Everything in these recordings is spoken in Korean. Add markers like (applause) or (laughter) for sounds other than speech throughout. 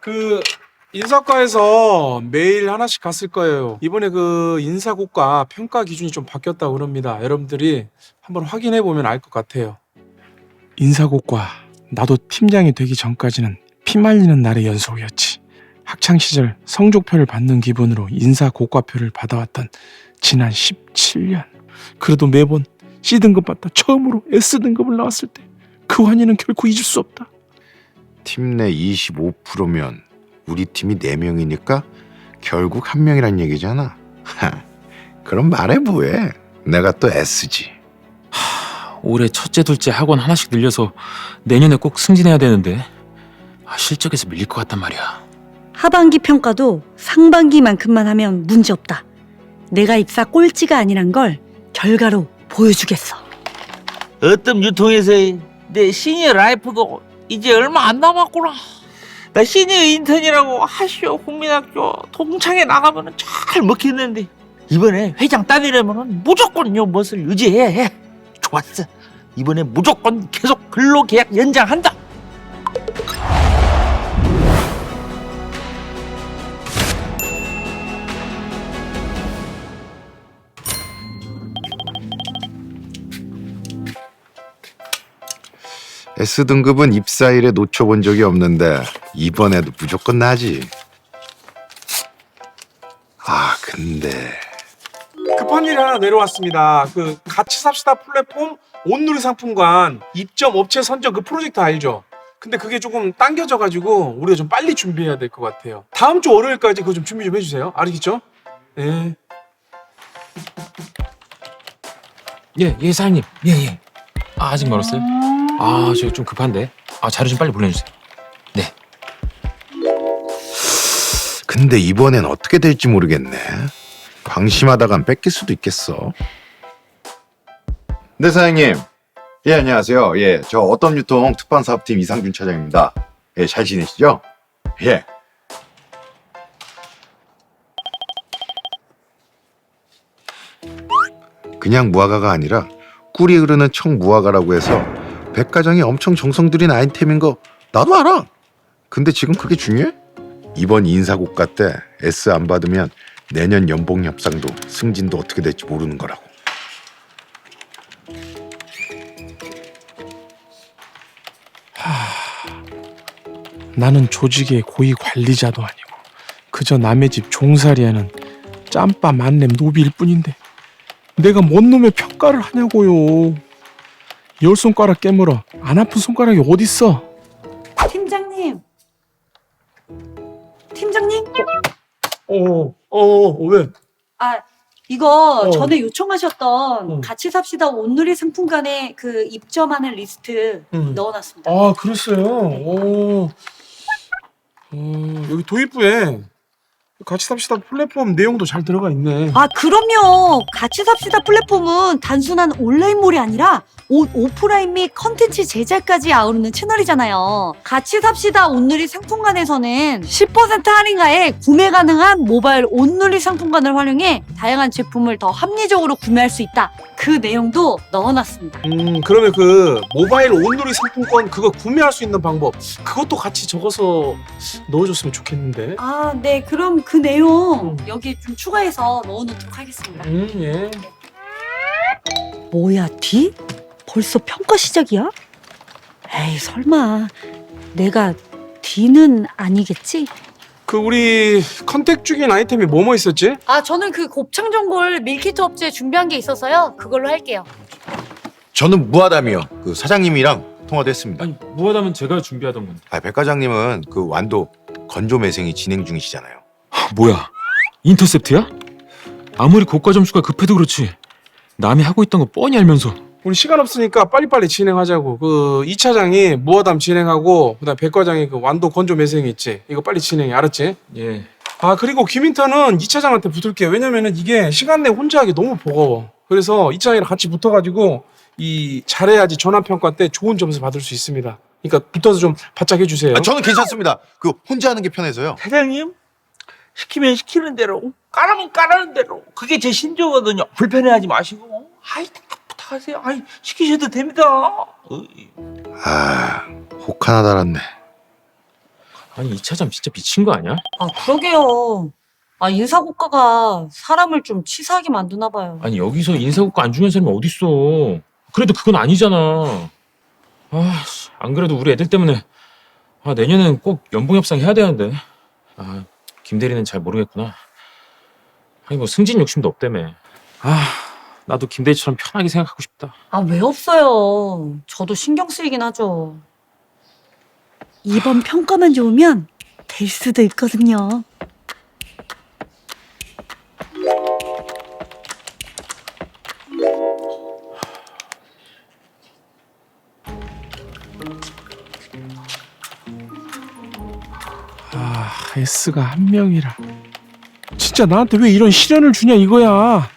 그 인사과에서 매일 하나씩 갔을 거예요. 이번에 그 인사고과 평가 기준이 좀 바뀌었다고 그럽니다. 여러분들이 한번 확인해 보면 알 것 같아요. 인사고과 나도 팀장이 되기 전까지는 피말리는 날의 연속이었지. 학창 시절 성적표를 받는 기분으로 인사고과표를 받아왔던 지난 17년. 그래도 매번 C 등급 받다 처음으로 S 등급을 나왔을 때 그 환희는 결코 잊을 수 없다. 팀 내 25%면 우리 팀이 4명이니까 결국 한 명이란 얘기잖아. 하, (laughs) 그럼 말해 뭐해. 내가 또 S지. 올해 첫째, 둘째 학원 하나씩 늘려서 내년에 꼭 승진해야 되는데 아, 실적에서 밀릴 것 같단 말이야. 하반기 평가도 상반기만큼만 하면 문제 없다. 내가 입사 꼴찌가 아니란 걸 결과로 보여주겠어. 어떤 유통에서의 내 시니어 라이프도 이제 얼마 안 남았구나. 나 시니어 인턴이라고 하시오 국민학교 동창회 나가면은 잘 먹겠는데 이번에 회장 따내려면은 무조건 요 멋을 유지해야 해. 좋았어. 이번에 무조건 계속 근로계약 연장한다. S 등급은 입사일에 놓쳐본 적이 없는데 이번에도 무조건 나지. 아 근데 급한 일이 하나 내려왔습니다. 그 같이 삽시다 플랫폼 온누리 상품관 입점 업체 선정 그 프로젝트 알죠? 근데 그게 조금 당겨져 가지고 우리가 좀 빨리 준비해야 될 것 같아요. 다음 주 월요일까지 그거 좀 준비 좀 해주세요. 알겠죠? 네. 예, 예, 사장님. 예, 예. 아, 아직 멀었어요? 아, 저 좀 급한데. 아, 자료 좀 빨리 보내주세요. 네. 근데 이번엔 어떻게 될지 모르겠네. 방심하다간 뺏길 수도 있겠어. 네 사장님. 예 안녕하세요. 예 저 어떤 유통 특판 사업팀 이상준 차장입니다. 예 잘 지내시죠? 예. 그냥 무화과가 아니라 꿀이 흐르는 청무화과라고 해서 백과장이 엄청 정성 들인 아이템인 거 나도 알아. 근데 지금 그게 중요해? 이번 인사고과 때 S 안 받으면 내년 연봉 협상도 승진도 어떻게 될지 모르는 거라고. 나는 조직의 고위 관리자도 아니고 그저 남의 집 종살이하는 짬밥 만렙 노비일 뿐인데 내가 뭔 놈의 평가를 하냐고요. 열 손가락 깨물어 안 아픈 손가락이 어딨어? 팀장님. 팀장님? 어, 어, 왜? 아, 이거 어. 전에 요청하셨던 어. 같이 삽시다 온누리 상품관에 그 입점하는 리스트 음. 넣어놨습니다. 아, 그랬어요. 오. 어, 여기 도입부에 같이 삽시다 플랫폼 내용도 잘 들어가 있네. 아, 그럼요. 같이 삽시다 플랫폼은 단순한 온라인몰이 아니라 옷 오프라인 및 컨텐츠 제작까지 아우르는 채널이잖아요. 같이 삽시다 온누리 상품관에서는 10% 할인가에 구매 가능한 모바일 온누리 상품관을 활용해 다양한 제품을 더 합리적으로 구매할 수 있다. 그 내용도 넣어놨습니다. 음, 그러면 그 모바일 온누리 상품권 그거 구매할 수 있는 방법 그것도 같이 적어서 넣어줬으면 좋겠는데. 아, 네. 그럼 그 내용 음. 여기 좀 추가해서 넣어놓도록 하겠습니다. 음, 예. 뭐야, 뒤? 벌써 평가 시작이야? 에이, 설마. 내가 D는 아니겠지? 그 우리 컨택 중인 아이템이 뭐뭐 있었지? 아, 저는 그 곱창 전골 밀키트 업체 준비한 게 있어서요. 그걸로 할게요. 저는 무하담이요. 그 사장님이랑 통화도 했습니다. 아니, 무하다면 제가 준비하던 건데. 아, 백 과장님은 그 완도 건조 매생이 진행 중이시잖아요. 아, 뭐야? 인터셉트야? 아무리 고가 점수가 급해도 그렇지. 남이 하고 있던 거 뻔히 알면서. 우리 시간 없으니까 빨리빨리 진행하자고. 그이 차장이 무화담 진행하고 그다음 백 과장이 그 완도 건조 매생이 있지. 이거 빨리 진행해. 알았지? 예. 아 그리고 김인턴은 이 차장한테 붙을게요. 왜냐면은 이게 시간 내 혼자 하기 너무 버거워. 그래서 이 차장이랑 같이 붙어가지고 이 잘해야지 전환 평가 때 좋은 점수 받을 수 있습니다. 그러니까 붙어서 좀 바짝 해주세요. 아, 저는 괜찮습니다. 그 혼자 하는 게 편해서요. 사장님 시키면 시키는 대로 까라면 까라는 대로 그게 제 신조거든요. 불편해하지 마시고 아이 부탁 하세요. 아니 시키셔도 됩니다. 어, 아, 혹 하나 달았네. 아니 이 차장 진짜 미친 거 아니야? 아, 그러게요. 아, 인사고가가 사람을 좀 치사하게 만드나 봐요. 아니 여기서 인사고과 안 중요한 사람이 어딨어? 그래도 그건 아니잖아. 아, 씨, 안 그래도 우리 애들 때문에 아, 내년엔 꼭 연봉 협상 해야 되는데. 아, 김 대리는 잘 모르겠구나. 아니 뭐 승진 욕심도 없다며. 아, 나도 김 대리처럼 편하게 생각하고 싶다. 아, 왜 없어요? 저도 신경 쓰이긴 하죠. 이번 평가만 좋으면 될 수도 있거든요. 아, S가 한 명이라. 진짜 나한테 왜 이런 시련을 주냐 이거야.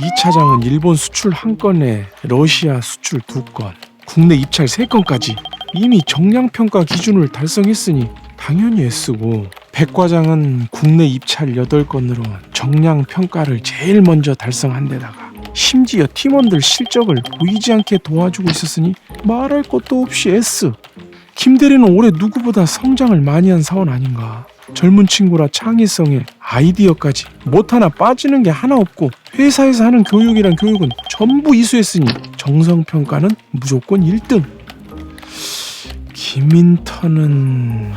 이 차장은 일본 수출 한 건에 러시아 수출 두 건, 국내 입찰 세 건까지 이미 정량 평가 기준을 달성했으니 당연히 S고 백 과장은 국내 입찰 여덟 건으로 정량 평가를 제일 먼저 달성한 데다가 심지어 팀원들 실적을 보이지 않게 도와주고 있었으니 말할 것도 없이 S. 김 대리는 올해 누구보다 성장을 많이 한 사원 아닌가. 젊은 친구라 창의성에 아이디어까지 못 하나 빠지는 게 하나 없고 회사에서 하는 교육이란 교육은 전부 이수했으니 정성 평가는 무조건 1등. 김인턴은 네,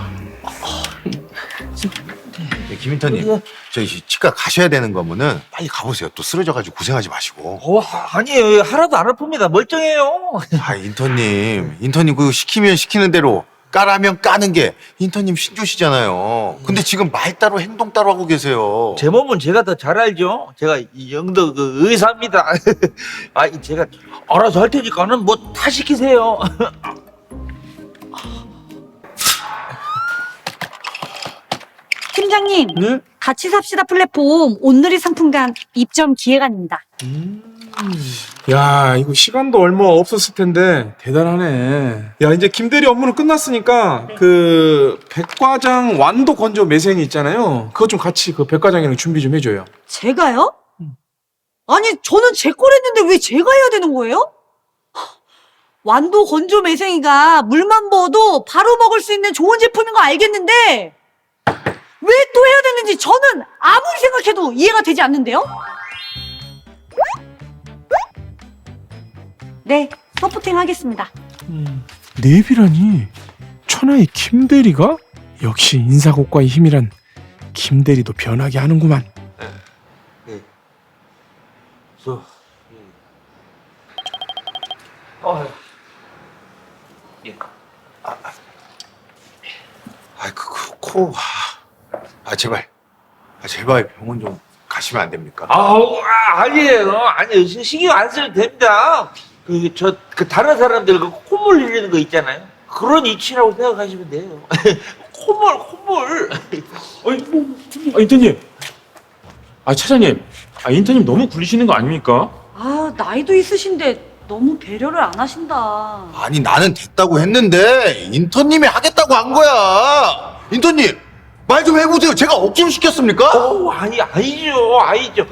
김인턴님, 저희 치과 가셔야 되는 거면은 빨리 가보세요. 또 쓰러져가지고 고생하지 마시고. 어, 아니에요. 하나도 안 아픕니다. 멀쩡해요. (laughs) 아, 인턴님, 인턴님 그 시키면 시키는 대로 까라면 까는 게 인턴님 신조시잖아요. 근데 지금 말 따로 행동 따로 하고 계세요. 제 몸은 제가 더 잘 알죠. 제가 이 영도 그 의사입니다. (laughs) 아, 이 제가 알아서 할 테니까는 뭐 다 시키세요. (laughs) 팀장님, 네? 같이 삽시다 플랫폼 온누리 상품관 입점 기획안입니다. 야 이거 시간도 얼마 없었을 텐데 대단하네. 야 이제 김대리 업무는 끝났으니까 그 백과장 완도 건조 매생이 있잖아요. 그거 좀 같이 그 백과장이랑 준비 좀 해줘요. 제가요? 아니, 저는 제걸 했는데 왜 제가 해야 되는 거예요? 완도 건조 매생이가 물만 부어도 바로 먹을 수 있는 좋은 제품인 거 알겠는데 왜 또 해야 되는지 저는 아무리 생각해도 이해가 되지 않는데요? 네, 서포팅 하겠습니다. 내비라니 천하의 김대리가 역시 인사고과의 힘이란 김대리도 변하게 하는구만. 저, 어, 예. 아, 그, 그, 코. 아, 아, 제발. 아, 제발 병원 좀 가시면 안 됩니까? 아우, 아, 아니에요. 아니에요. 시- 신경 안 쓰면 됩니다. 그, 저, 그, 다른 사람들 그 콧물 흘리는 거 있잖아요. 그런 이치라고 생각하시면 돼요. (laughs) 콧물, 콧물. 아니, 뭐, 아, 인턴님. 아, 차장님. 아, 인턴님 너무 굴리시는 거 아닙니까? 아, 나이도 있으신데 너무 배려를 안 하신다. 아니, 나는 됐다고 했는데, 인턴님이 하겠다고 한 거야! 인턴님! 말 좀 해보세요. 제가 억지로 시켰습니까? 어, 아니, 아니죠. 아니죠.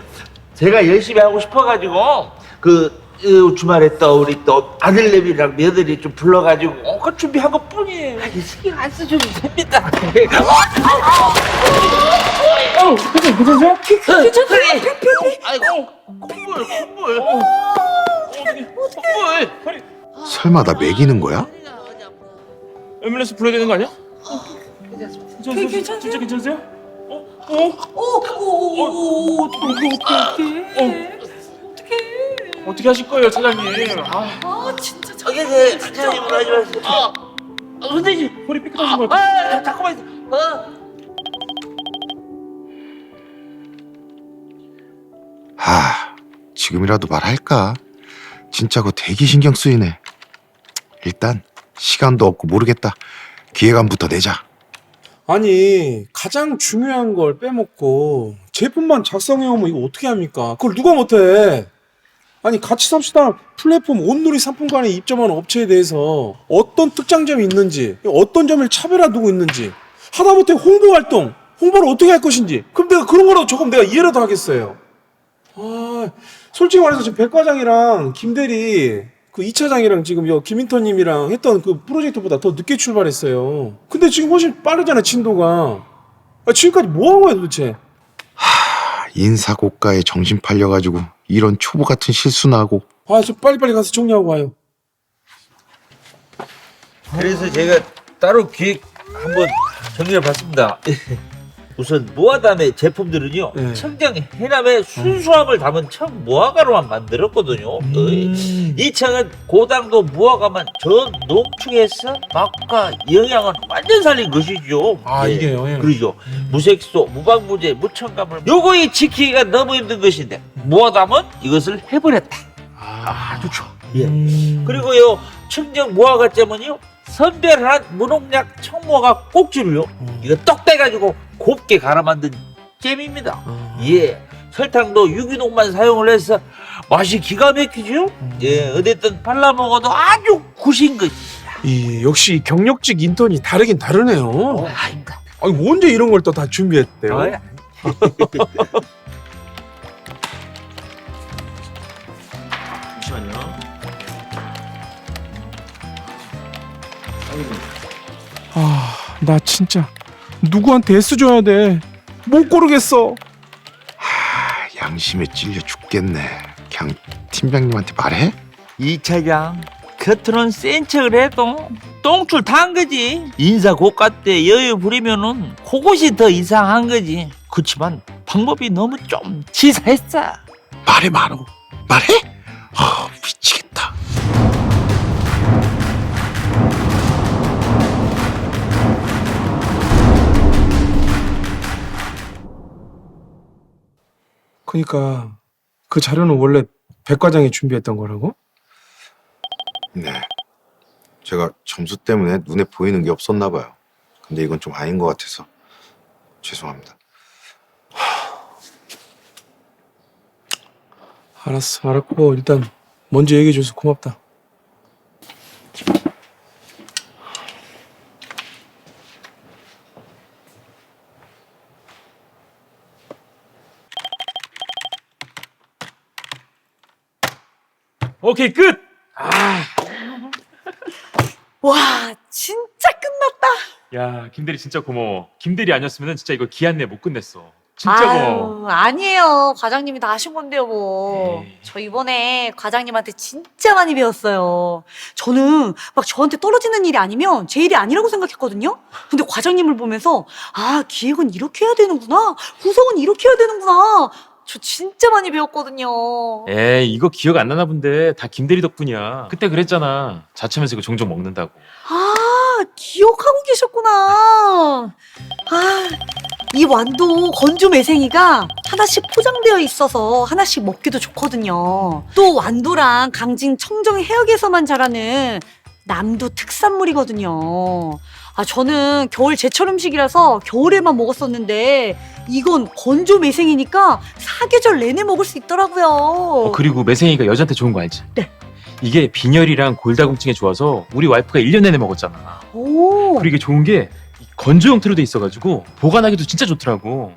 제가 열심히 하고 싶어가지고, 그, 그 주말에 또 우리 또 아들내미랑 며느리 좀 불러가지고, 어, 그 준비한 것 뿐이에요. 아니, 신경 안 쓰셔도 됩니다. 어, 괜찮으세요? 괜찮으세요? 아이고, 콧물, 콧물. 콧물. 설마 나 먹이는 거야? 앰뷸런스 불러야 되는 거 아니야? 괜찮 으세요? 진짜, 진짜 괜찮으세요? 어? 어? 오, 오, 오, 어떡해. 어떻게 하실 거예요, 차장님? 아, 아, 진짜 저 저기, 저, 차장님으로 하지 마세요. 어, 어, 선생님. 허리 삐끗하신 것 같아. 아, 잠깐만 있어. 어. 하, 지금이라도 말할까? 진짜 그 대기 신경 쓰이네. 일단 시간도 없고 모르겠다. 기획안부터 내자. 아니 가장 중요한 걸 빼먹고 제품만 작성해 오면 이거 어떻게 합니까? 그걸 누가 못해? 아니 같이 삽시다 플랫폼 온누리 상품관에 입점한 업체에 대해서 어떤 특장점이 있는지 어떤 점을 차별화 두고 있는지 하다못해 홍보 활동 홍보를 어떻게 할 것인지 그럼 내가 그런 거라도 조금 내가 이해라도 하겠어요 아 솔직히 말해서 지금 백 과장이랑 김대리 그 2차 장이랑 지금 여 김인턴님이랑 했던 그 프로젝트보다 더 늦게 출발했어요. 근데 지금 훨씬 빠르잖아 진도가. 아, 지금까지 뭐 한 거야 도대체? 인사고가에 정신 팔려가지고 이런 초보 같은 실수나 하고 아, 저 빨리빨리 가서 정리하고 와요. 그래서 제가 따로 기획 한번 정리해 봤습니다. (laughs) 우선 무화담의 제품들은요 네. 청정 해남의 순수함을 담은 청 무화과로만 만들었거든요. 음. 이 청은 고당도 무화과만 저 농축해서 맛과 영양을 완전 살린 것이죠. 아, 예. 이게요. 예. 그러죠. 무색소, 무방무제, 무첨가물 요거이 지키기가 너무 힘든 것인데 무화담은 이것을 해버렸다. 아, 좋아. 예. 음. 그리고요 청정 무화과잼은요 선별한 무농약 청무화과 꼭지를요 음. 이거 떡 떼가지고 곱게 갈아 만든 잼입니다. 아. 예. 설탕도 유기농만 사용을 해서 맛이 기가 막히죠? 음. 예, 어쨌든 발라 먹어도 아주 굿인 것이. 이 역시 경력직 인턴이 다르긴 다르네요. 아닙니다. 아니 뭐 언제 이런 걸 또 다 준비했대요? 어, (laughs) 나 진짜 누구한테 애쓰 줘야 돼. 못 고르겠어. 아, 양심에 찔려 죽겠네 그냥 팀장님한테 말해? 이 차장 겉으론 센 척을 해도 똥줄 탄 거지. 인사 고가 때 여유 부리면은 그것이 더 이상한 거지. 그렇지만 방법이 너무 좀 치사했어. 말해 말어 말해? 아 미치겠다 그러니까 그 자료는 원래 백 과장이 준비했던 거라고? 네 제가 점수 때문에 눈에 보이는 게 없었나 봐요 근데 이건 좀 아닌 것 같아서 죄송합니다 알았어, 알았고 일단 먼저 얘기해줘서 고맙다. 오케이 끝. 와, 진짜 끝났다. 야 김대리 진짜 고마워. 김대리 아니었으면 진짜 이거 기한 내 못 끝냈어. 진짜 고마워. 아유, 아니에요. 과장님이 다 하신 건데요, 뭐. 에이. 저 이번에 과장님한테 진짜 많이 배웠어요. 저는 막 저한테 떨어지는 일이 아니면 제 일이 아니라고 생각했거든요. 근데 과장님을 보면서 아, 기획은 이렇게 해야 되는구나. 구성은 이렇게 해야 되는구나. 저 진짜 많이 배웠거든요. 에이 이거 기억 안 나나 본데 다 김대리 덕분이야. 그때 그랬잖아. 자취하면서 이거 종종 먹는다고. 아, 기억하고 계셨구나. 아, 이 완도 건조 매생이가 하나씩 포장되어 있어서 하나씩 먹기도 좋거든요. 또 완도랑 강진 청정 해역에서만 자라는 남도 특산물이거든요. 아, 저는 겨울 제철 음식이라서 겨울에만 먹었었는데 이건 건조 매생이니까 사계절 내내 먹을 수 있더라고요. 어, 그리고 매생이가 여자한테 좋은 거 알지? 네. 이게 빈혈이랑 골다공증에 좋아서 우리 와이프가 1년 내내 먹었잖아. 오. 그리고 이게 좋은 게이 건조 형태로 돼 있어가지고 보관하기도 진짜 좋더라고.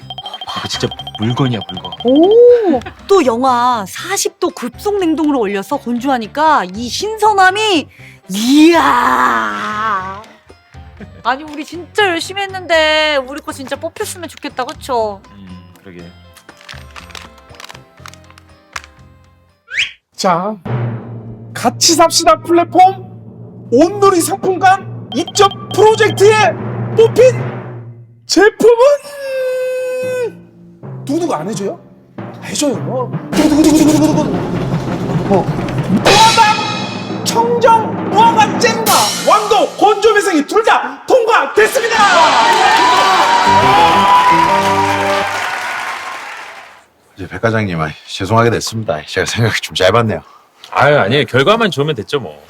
이거 진짜 물건이야 물건. 오, 또 영하 40도 급속 냉동으로 올려서 건조하니까 이 신선함이 이야. 아니 우리 진짜 열심히 했는데 우리 거 진짜 뽑혔으면 좋겠다, 그쵸? 음 그러게. 자, 같이 삽시다 플랫폼 온누리 상품관 입점 프로젝트에 뽑힌 제품은 누구누구 안 해줘요? 해줘요. 두구두구두구두구두구. 뭐 청정 무화과 잼과 왕 도 건조 매생이 둘 다 통과됐습니다. 이제 백 과장님 아, 죄송하게 됐습니다 제가 생각이 좀 짧았네요 아유 아니에요 결과만 좋으면 됐죠 뭐.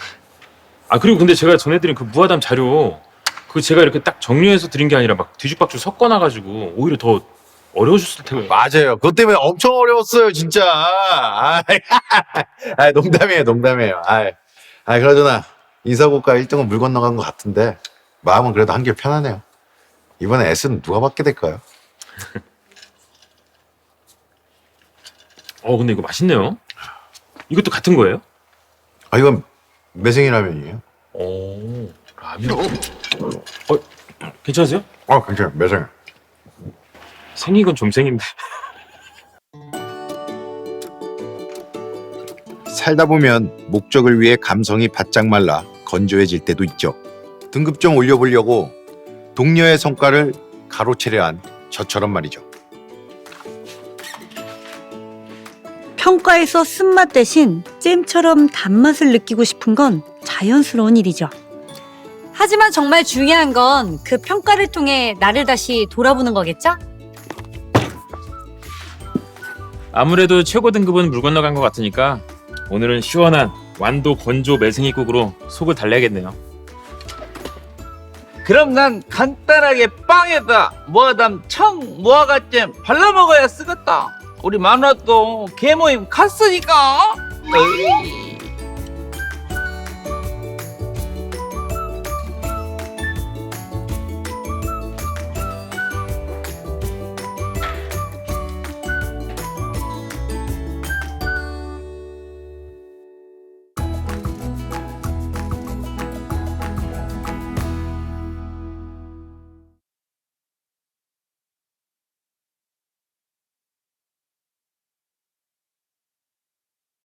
아 그리고 근데 제가 전해드린 그 무화담 자료 그 제가 이렇게 딱 정리해서 드린 게 아니라 막 뒤죽박죽 섞어놔가지고 오히려 더 어려우셨을 테고. 맞아요 그것 때문에 엄청 어려웠어요 진짜 아, (laughs) 아 농담이에요 농담이에요 아, 아 그러잖아 인사고가 1등은 물 건너간 것 같은데 마음은 그래도 한결 편하네요 이번에 S는 누가 받게 될까요? 어 근데 이거 맛있네요. 이것도 같은 거예요? 아 이건 매생이 라면이에요. 오 라면. 어 괜찮으세요? 아 괜찮아 매생. 생긴 건 좀 생긴데. 살다 보면 목적을 위해 감성이 바짝 말라 건조해질 때도 있죠. 등급 좀 올려보려고 동료의 성과를 가로채려 한 저처럼 말이죠. 평가에서 쓴맛 대신 잼처럼 단맛을 느끼고 싶은 건 자연스러운 일이죠. 하지만 정말 중요한 건 그 평가를 통해 나를 다시 돌아보는 거겠죠? 아무래도 최고 등급은 물 건너간 것 같으니까 오늘은 시원한 완도 건조 매생이국으로 속을 달래야겠네요. 그럼 난 간단하게 빵에다 무화담 청 무화과잼 발라 먹어야 쓰겠다 우리 만화 또 개모임 갔으니까 어이.